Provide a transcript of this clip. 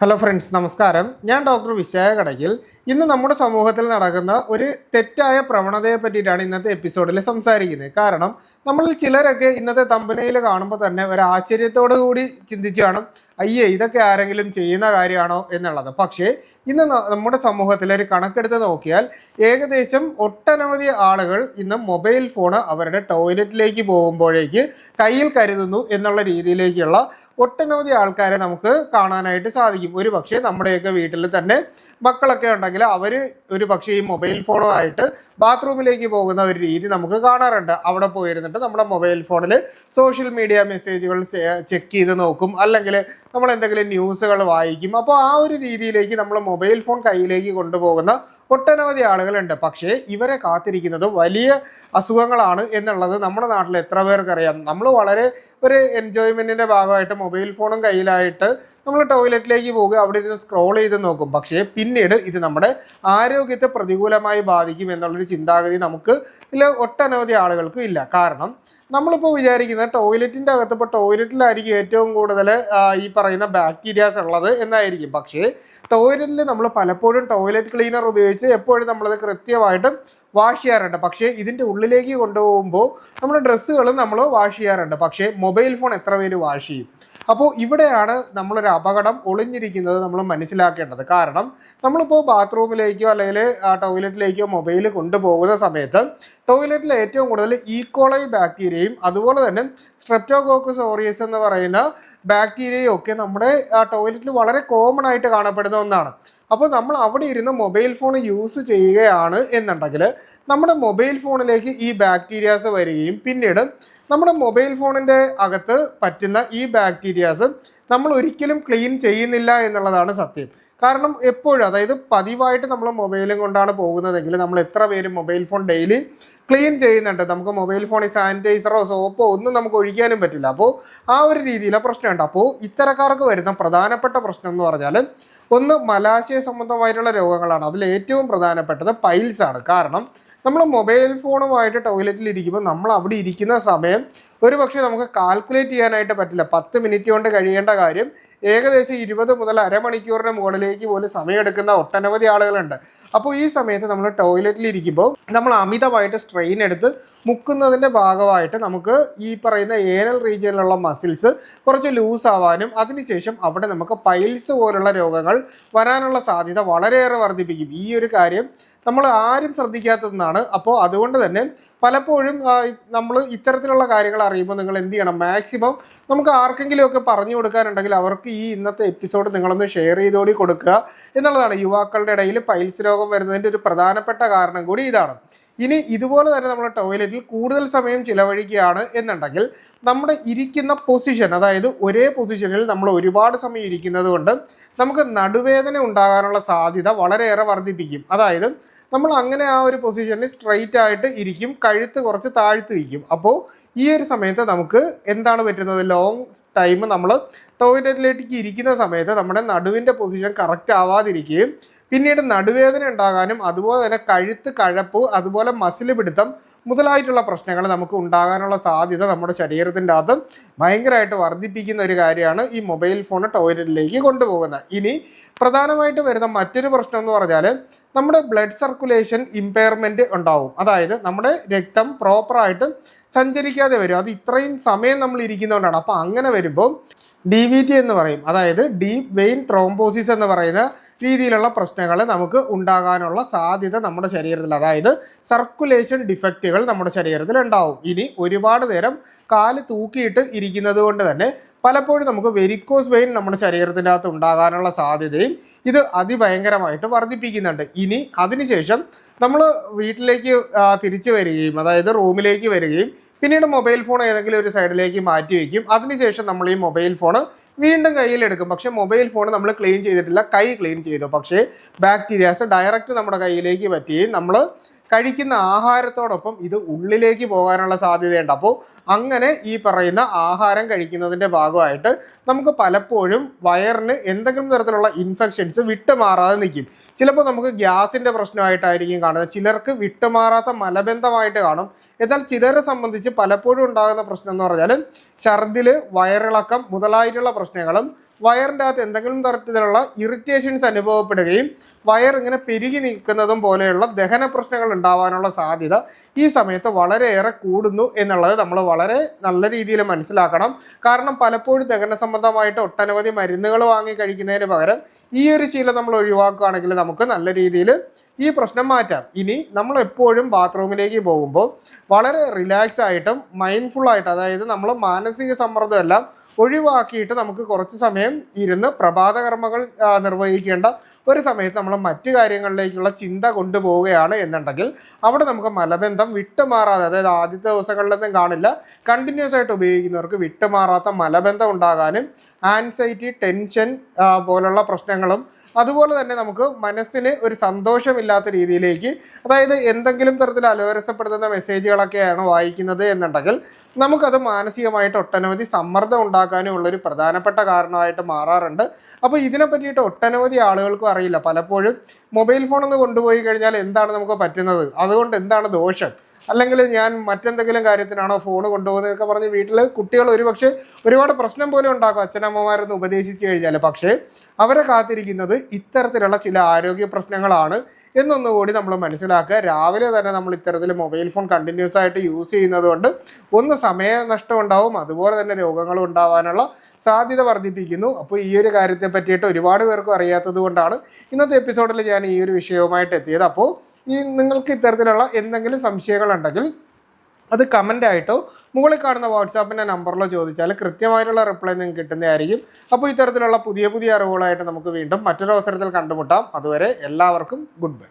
Hello friends നമസ്കാരം. ഞാൻ doctor വിശയ കടയിൽ ഇന്ന് നമ്മുടെ സമൂഹത്തിൽ നടക്കുന്ന ഒരു തെറ്റായ പ്രവണതയെ പറ്റിയിട്ടാണ് ഇന്നത്തെ എപ്പിസോഡിൽ സംസാരിക്കുന്നത്. കാരണം നമ്മളിൽ ചിലരൊക്കെ ഇന്നത്തെ തമ്പനയിൽ കാണുമ്പോൾ തന്നെ ഒരു ആശ്ചര്യത്തോടു കൂടി ചിന്തിച്ചു കാണും അയ്യേ ഇതൊക്കെ ആരെങ്കിലും ചെയ്യുന്ന കാര്യമാണോ? എന്നുള്ളത്. പക്ഷേ ഇന്ന് നമ്മുടെ സമൂഹത്തിൽ ഒരു കണക്കെടുത്ത് നോക്കിയാൽ ഏകദേശം ഒട്ടനവധി ആളുകൾ ഇന്ന് മൊബൈൽ ഫോണ് അവരുടെ ടോയ്ലറ്റിലേക്ക് പോകുമ്പോഴേക്ക് കയ്യിൽ കരുതുന്നു എന്നുള്ള രീതിയിലേക്കുള്ള ഒട്ടനവധി ആൾക്കാരെ നമുക്ക് കാണാനായിട്ട് സാധിക്കും. ഒരു പക്ഷേ നമ്മുടെയൊക്കെ വീട്ടിൽ തന്നെ മക്കളൊക്കെ ഉണ്ടെങ്കിൽ അവർ ഒരു പക്ഷേ ഈ മൊബൈൽ ഫോണോ ആയിട്ട് ബാത്റൂമിലേക്ക് പോകുന്ന ഒരു രീതി നമുക്ക് കാണാറുണ്ട്. അവിടെ പോയിരുന്നിട്ട് നമ്മുടെ മൊബൈൽ ഫോണിൽ സോഷ്യൽ മീഡിയ മെസ്സേജുകൾ ചെക്ക് ചെയ്ത് നോക്കും. അല്ലെങ്കിൽ നമ്മൾ എന്തെങ്കിലും ന്യൂസുകൾ വായിക്കും. അപ്പോൾ ആ ഒരു രീതിയിലേക്ക് നമ്മൾ മൊബൈൽ ഫോൺ കയ്യിലേക്ക് കൊണ്ടുപോകുന്ന ഒട്ടനവധി ആളുകളുണ്ട്. പക്ഷേ ഇവരെ കാത്തിരിക്കുന്നത് വലിയ അസുഖങ്ങളാണ് എന്നുള്ളത് നമ്മുടെ നാട്ടിൽ എത്ര പേർക്കറിയാം. നമ്മൾ വളരെ ഒരു എൻജോയ്മെന്റിന്റെ ഭാഗമായിട്ട് മൊബൈൽ ഫോണും കയ്യിലായിട്ട് നമ്മൾ ടോയ്ലറ്റിലേക്ക് പോകുക അവിടെ ഇരുന്ന് സ്ക്രോൾ ചെയ്ത് നോക്കും. പക്ഷേ പിന്നീട് ഇത് നമ്മുടെ ആരോഗ്യത്തെ പ്രതികൂലമായി ബാധിക്കും എന്നുള്ളൊരു ചിന്താഗതി നമുക്ക് ഇല്ല ഒട്ടനവധി ആളുകൾക്കും ഇല്ല. കാരണം നമ്മളിപ്പോൾ വിചാരിക്കുന്ന ടോയ്ലറ്റിന്റെ അകത്ത് ഇപ്പോൾ ടോയ്ലറ്റിലായിരിക്കും ഏറ്റവും കൂടുതൽ ഈ പറയുന്ന ബാക്ടീരിയാസ് ഉള്ളത് എന്നായിരിക്കും. പക്ഷേ ടോയ്ലറ്റിൽ നമ്മൾ പലപ്പോഴും ടോയ്ലറ്റ് ക്ലീനർ ഉപയോഗിച്ച് എപ്പോഴും നമ്മളത് കൃത്യമായിട്ട് വാഷ് ചെയ്യാറുണ്ട്. പക്ഷേ ഇതിന്റെ ഉള്ളിലേക്ക് കൊണ്ടുപോകുമ്പോൾ നമ്മുടെ ഡ്രസ്സുകളും നമ്മൾ വാഷ് ചെയ്യാറുണ്ട്. പക്ഷേ മൊബൈൽ ഫോൺ എത്ര പേര് വാഷ് ചെയ്യും? അപ്പോൾ ഇവിടെയാണ് നമ്മളൊരു അപകടം ഒളിഞ്ഞിരിക്കുന്നത് നമ്മൾ മനസ്സിലാക്കേണ്ടത്. കാരണം നമ്മളിപ്പോൾ ബാത്റൂമിലേക്കോ അല്ലെങ്കിൽ ടോയ്ലറ്റിലേക്കോ മൊബൈൽ കൊണ്ടുപോകുന്ന സമയത്ത് ടോയ്ലറ്റിൽ ഏറ്റവും കൂടുതൽ ഈക്കോളൈ ബാക്ടീരിയയും അതുപോലെ തന്നെ സ്ട്രെപ്റ്റോകോക്കസ് ഓറിയസ് എന്ന് പറയുന്ന ബാക്ടീരിയയും ഒക്കെ നമ്മുടെ ടോയ്ലറ്റിൽ വളരെ കോമൺ ആയിട്ട് കാണപ്പെടുന്ന ഒന്നാണ്. അപ്പോൾ നമ്മൾ അവിടെ ഇരുന്ന് മൊബൈൽ ഫോൺ യൂസ് ചെയ്യുകയാണ് എന്നുണ്ടെങ്കിൽ നമ്മുടെ മൊബൈൽ ഫോണിലേക്ക് ഈ ബാക്ടീരിയാസ് വരികയും പിന്നീട് നമ്മുടെ മൊബൈൽ ഫോണിന്റെ അകത്ത് പറ്റുന്ന ഈ ബാക്ടീരിയാസ് നമ്മൾ ഒരിക്കലും ക്ലീൻ ചെയ്യുന്നില്ല എന്നുള്ളതാണ് സത്യം. കാരണം എപ്പോഴും അതായത് പതിവായിട്ട് നമ്മൾ മൊബൈലും കൊണ്ടാണ് പോകുന്നതെങ്കിൽ നമ്മൾ എത്ര പേര് മൊബൈൽ ഫോൺ ഡെയിലി ക്ലീൻ ചെയ്യുന്നുണ്ട്. നമുക്ക് മൊബൈൽ ഫോണിൽ സാനിറ്റൈസറോ സോപ്പോ ഒന്നും നമുക്ക് ഒഴിക്കാനും പറ്റില്ല. അപ്പോൾ ആ ഒരു രീതിയിലെ പ്രശ്നമുണ്ട്. അപ്പോൾ ഇത്തരക്കാർക്ക് വരുന്ന പ്രധാനപ്പെട്ട പ്രശ്നം എന്ന് പറഞ്ഞാൽ ഒന്ന് മലാശയ സംബന്ധമായിട്ടുള്ള രോഗങ്ങളാണ്. അതിൽ ഏറ്റവും പ്രധാനപ്പെട്ടത് പൈൽസ് ആണ് കാരണം നമ്മൾ മൊബൈൽ ഫോണുമായിട്ട് ടോയ്ലറ്റിൽ ഇരിക്കുമ്പോൾ നമ്മൾ അവിടെ ഇരിക്കുന്ന സമയം ഒരു പക്ഷേ നമുക്ക് കാൽക്കുലേറ്റ് ചെയ്യാനായിട്ട് പറ്റില്ല. പത്ത് മിനിറ്റ് കൊണ്ട് കഴിയേണ്ട കാര്യം ഏകദേശം ഇരുപത് മുതൽ അരമണിക്കൂറിന് മുകളിലേക്ക് പോലും സമയമെടുക്കുന്ന ഒട്ടനവധി ആളുകളുണ്ട്. അപ്പോൾ ഈ സമയത്ത് നമ്മൾ ടോയ്ലറ്റിൽ ഇരിക്കുമ്പോൾ നമ്മൾ അമിതമായിട്ട് സ്ട്രെയിൻ എടുത്ത് മുക്കുന്നതിന്റെ ഭാഗമായിട്ട് നമുക്ക് ഈ പറയുന്ന ഏനൽ റീജിയനിലുള്ള മസിൽസ് കുറച്ച് ലൂസ് ആവാനും അതിനുശേഷം അവിടെ നമുക്ക് പൈൽസ് പോലുള്ള രോഗങ്ങൾ വരാനുള്ള സാധ്യത വളരെയേറെ വർദ്ധിപ്പിക്കും. ഈ ഒരു കാര്യം നമ്മൾ ആരും ശ്രദ്ധിക്കാത്തതെന്നാണ്. അപ്പോൾ അതുകൊണ്ട് തന്നെ പലപ്പോഴും നമ്മൾ ഇത്തരത്തിലുള്ള കാര്യങ്ങൾ അറിയുമ്പോൾ നിങ്ങൾ എന്ത് ചെയ്യണം? മാക്സിമം നമുക്ക് ആർക്കെങ്കിലുമൊക്കെ പറഞ്ഞു കൊടുക്കാനുണ്ടെങ്കിൽ അവർക്ക് ഈ ഇന്നത്തെ എപ്പിസോഡ് നിങ്ങളൊന്ന് ഷെയർ ചെയ്തോടി കൊടുക്കുക. എന്നുള്ളതാണ്. യുവാക്കളുടെ ഇടയിൽ പൈൽസ് രോഗം വരുന്നതിന്റെ ഒരു പ്രധാനപ്പെട്ട കാരണം കൂടി ഇതാണ്. ഇനി ഇതുപോലെ തന്നെ നമ്മൾ ടോയ്ലറ്റിൽ കൂടുതൽ സമയം ചിലവഴിക്കുകയാണ് എന്നുണ്ടെങ്കിൽ നമ്മുടെ ഇരിക്കുന്ന പൊസിഷൻ അതായത് ഒരേ പൊസിഷനിൽ നമ്മൾ ഒരുപാട് സമയം ഇരിക്കുന്നത് കൊണ്ട് നമുക്ക് നടുവേദന ഉണ്ടാകാനുള്ള സാധ്യത വളരെയേറെ വർദ്ധിപ്പിക്കും. അതായത് നമ്മൾ അങ്ങനെ ആ ഒരു പൊസിഷനിൽ സ്ട്രെയിറ്റ് ആയിട്ട് ഇരിക്കും കഴുത്ത് കുറച്ച് താഴ്ത്തി വയ്ക്കും അപ്പോൾ ഈ ഒരു സമയത്ത് നമുക്ക് എന്താണ് പറ്റുന്നത്? ലോങ് ടൈം നമ്മൾ ടോയ്ലറ്റിലേക്ക് ഇരിക്കുന്ന സമയത്ത് നമ്മുടെ നടുവിന്റെ പൊസിഷൻ കറക്റ്റ് ആവാതിരിക്കുകയും പിന്നീട് നടുവേദന ഉണ്ടാകാനും അതുപോലെ തന്നെ കഴുത്ത് കഴപ്പ് അതുപോലെ മസിൽ പിടുത്തം മുതലായിട്ടുള്ള പ്രശ്നങ്ങൾ നമുക്ക് ഉണ്ടാകാനുള്ള സാധ്യത നമ്മുടെ ശരീരത്തിന്റെ അകത്ത് ഭയങ്കരമായിട്ട് വർദ്ധിപ്പിക്കുന്ന ഒരു കാര്യമാണ് ഈ മൊബൈൽ ഫോൺ ടോയ്ലറ്റിലേക്ക് കൊണ്ടുപോകുന്നത്. ഇനി പ്രധാനമായിട്ട് വരുന്ന മറ്റൊരു പ്രശ്നം എന്ന് പറഞ്ഞാൽ നമ്മുടെ ബ്ലഡ് സർക്കുലേഷൻ ഇമ്പയർമെന്റ് ഉണ്ടാവും. അതായത് നമ്മുടെ രക്തം പ്രോപ്പറായിട്ട് സഞ്ചരിക്കാതെ വരും. അത് ഇത്രയും സമയം നമ്മൾ ഇരിക്കുന്നതുകൊണ്ടാണ്. അപ്പോൾ അങ്ങനെ വരുമ്പോൾ ഡി വി ടി എന്ന് പറയും. അതായത് ഡീപ് വെയിൻ ത്രോംബോസിസ് എന്ന് പറയുന്ന രീതിയിലുള്ള പ്രശ്നങ്ങൾ നമുക്ക് ഉണ്ടാകാനുള്ള സാധ്യത നമ്മുടെ ശരീരത്തിൽ അതായത് സർക്കുലേഷൻ ഡിഫക്റ്റുകൾ നമ്മുടെ ശരീരത്തിൽ ഉണ്ടാവും. ഇനി ഒരുപാട് നേരം കാൽ തൂക്കിയിട്ട് ഇരിക്കുന്നത് കൊണ്ട് തന്നെ പലപ്പോഴും നമുക്ക് വെരിക്കോസ് വെയിൻ നമ്മുടെ ശരീരത്തിന്റെ അകത്ത് ഉണ്ടാകാനുള്ള സാധ്യതയും ഇത് അതിഭയങ്കരമായിട്ട് വർദ്ധിപ്പിക്കുന്നുണ്ട്. ഇനി അതിനുശേഷം നമ്മൾ വീട്ടിലേക്ക് തിരിച്ചു വരികയും അതായത് റൂമിലേക്ക് വരികയും പിന്നീട് മൊബൈൽ ഫോൺ ഏതെങ്കിലും ഒരു സൈഡിലേക്ക് മാറ്റി വയ്ക്കും. അതിനുശേഷം നമ്മൾ ഈ മൊബൈൽ ഫോൺ വീണ്ടും കയ്യിലെടുക്കും പക്ഷേ മൊബൈൽ ഫോൺ നമ്മൾ ക്ലീൻ ചെയ്തിട്ടില്ല. കൈ ക്ലീൻ ചെയ്തു. പക്ഷേ ബാക്ടീരിയാസ് ഡയറക്റ്റ് നമ്മുടെ കയ്യിലേക്ക് പറ്റുകയും നമ്മൾ കഴിക്കുന്ന ആഹാരത്തോടൊപ്പം ഇത് ഉള്ളിലേക്ക് പോകാനുള്ള സാധ്യതയുണ്ട്. അപ്പോൾ അങ്ങനെ ഈ പറയുന്ന ആഹാരം കഴിക്കുന്നതിന്റെ ഭാഗമായിട്ട് നമുക്ക് പലപ്പോഴും വയറിന് എന്തെങ്കിലും തരത്തിലുള്ള ഇൻഫെക്ഷൻസ് വിട്ടുമാറാതെ നിൽക്കും. ചിലപ്പോൾ നമുക്ക് ഗ്യാസിന്റെ പ്രശ്നമായിട്ടായിരിക്കും കാണുന്നത്. ചിലർക്ക് വിട്ടുമാറാത്ത മലബന്ധമായിട്ട് കാണും. എന്നാൽ ചിലരെ സംബന്ധിച്ച് പലപ്പോഴും ഉണ്ടാകുന്ന പ്രശ്നം എന്ന് പറഞ്ഞാൽ ഛർദിൽ വയറിളക്കം മുതലായിട്ടുള്ള പ്രശ്നങ്ങളും വയറിന്റെ അകത്ത് എന്തെങ്കിലും തരത്തിലുള്ള ഇറിറ്റേഷൻസ് അനുഭവപ്പെടുകയും വയർ ഇങ്ങനെ പെരുകി നിൽക്കുന്നതും പോലെയുള്ള ദഹന പ്രശ്നങ്ങൾ ഉണ്ടാവാനുള്ള സാധ്യത ഈ സമയത്ത് വളരെയേറെ കൂടുന്നു എന്നുള്ളത് നമ്മൾ വളരെ നല്ല രീതിയിൽ മനസ്സിലാക്കണം. കാരണം പലപ്പോഴും ദഹന സംബന്ധമായിട്ട് ഒട്ടനവധി മരുന്നുകൾ വാങ്ങി കഴിക്കുന്നതിന് പകരം ഈ ഒരു ശീലം നമ്മൾ ഒഴിവാക്കുകയാണെങ്കിൽ നമുക്ക് നല്ല രീതിയിൽ ഈ പ്രശ്നം മാറ്റാം. ഇനി നമ്മൾ എപ്പോഴും ബാത്റൂമിലേക്ക് പോകുമ്പോൾ വളരെ റിലാക്സ് ആയിട്ടും മൈൻഡ്ഫുൾ ആയിട്ട് അതായത് നമ്മൾ മാനസിക സമ്മർദ്ദം എല്ലാം ഒഴിവാക്കിയിട്ട് നമുക്ക് കുറച്ച് സമയം ഇരുന്ന് പ്രഭാത നിർവഹിക്കേണ്ട ഒരു സമയത്ത് നമ്മൾ മറ്റു കാര്യങ്ങളിലേക്കുള്ള ചിന്ത കൊണ്ടുപോവുകയാണ് എന്നുണ്ടെങ്കിൽ അവിടെ നമുക്ക് മലബന്ധം വിട്ടുമാറാതെ അതായത് ആദ്യത്തെ ദിവസങ്ങളിലൊന്നും കാണില്ല കണ്ടിന്യൂസ് ആയിട്ട് ഉപയോഗിക്കുന്നവർക്ക് വിട്ടുമാറാത്ത മലബന്ധം ഉണ്ടാകാനും ആൻസൈറ്റി ടെൻഷൻ പോലുള്ള പ്രശ്നങ്ങളും അതുപോലെ തന്നെ നമുക്ക് മനസ്സിന് ഒരു സന്തോഷമില്ലാത്ത രീതിയിലേക്ക് അതായത് എന്തെങ്കിലും തരത്തിൽ അലോരസപ്പെടുത്തുന്ന മെസ്സേജുകളൊക്കെയാണ് വായിക്കുന്നത് എന്നുണ്ടെങ്കിൽ നമുക്കത് മാനസികമായിട്ട് ഒട്ടനവധി സമ്മർദ്ദം ഉണ്ടാക്കാനും ഉള്ളൊരു പ്രധാനപ്പെട്ട കാരണമായിട്ട് മാറാറുണ്ട്. അപ്പോൾ ഇതിനെ പറ്റിയിട്ട് ഒട്ടനവധി ആളുകൾക്കും അറിയില്ല. പലപ്പോഴും മൊബൈൽ ഫോൺ ഒന്ന് കൊണ്ടുപോയി കഴിഞ്ഞാൽ എന്താണ് നമുക്ക് പറ്റുന്നത്? അതുകൊണ്ട് എന്താണ് ദോഷം? അല്ലെങ്കിൽ ഞാൻ മറ്റെന്തെങ്കിലും കാര്യത്തിനാണോ ഫോൺ കൊണ്ടുപോകുന്നതൊക്കെ പറഞ്ഞ് വീട്ടിൽ കുട്ടികൾ ഒരുപക്ഷെ ഒരുപാട് പ്രശ്നം പോലും ഉണ്ടാക്കും അച്ഛനമ്മമാരെന്ന് ഉപദേശിച്ചു കഴിഞ്ഞാൽ പക്ഷേ അവരെ കാത്തിരിക്കുന്നത് ഇത്തരത്തിലുള്ള ചില ആരോഗ്യ പ്രശ്നങ്ങളാണ് എന്നൊന്നുകൂടി നമ്മൾ മനസ്സിലാക്കുക. രാവിലെ തന്നെ നമ്മൾ ഇത്തരത്തിൽ മൊബൈൽ ഫോൺ കണ്ടിന്യൂസ് ആയിട്ട് യൂസ് ചെയ്യുന്നത് കൊണ്ട് ഒന്ന് സമയനഷ്ടം ഉണ്ടാവും അതുപോലെ തന്നെ രോഗങ്ങളും ഉണ്ടാവാനുള്ള സാധ്യത വർദ്ധിപ്പിക്കുന്നു. അപ്പോൾ ഈ ഒരു കാര്യത്തെ പറ്റിയിട്ട് ഒരുപാട് പേർക്കും അറിയാത്തത് കൊണ്ടാണ് ഇന്നത്തെ എപ്പിസോഡിൽ ഞാൻ ഈ ഒരു വിഷയവുമായിട്ട് എത്തിയത്. അപ്പോൾ ഈ നിങ്ങൾക്ക് ഇത്തരത്തിലുള്ള എന്തെങ്കിലും സംശയങ്ങളുണ്ടെങ്കിൽ അത് കമന്റ് ആയിട്ടോ മുകളിൽ കാണുന്ന വാട്സാപ്പിന്റെ നമ്പറിലോ ചോദിച്ചാൽ കൃത്യമായിട്ടുള്ള റിപ്ലൈ നിങ്ങൾക്ക് കിട്ടുന്നതായിരിക്കും. അപ്പോൾ ഇത്തരത്തിലുള്ള പുതിയ പുതിയ അറിവുകളായിട്ട് നമുക്ക് വീണ്ടും മറ്റൊരു അവസരത്തിൽ കണ്ടുമുട്ടാം. അതുവരെ എല്ലാവർക്കും ഗുഡ് ബൈ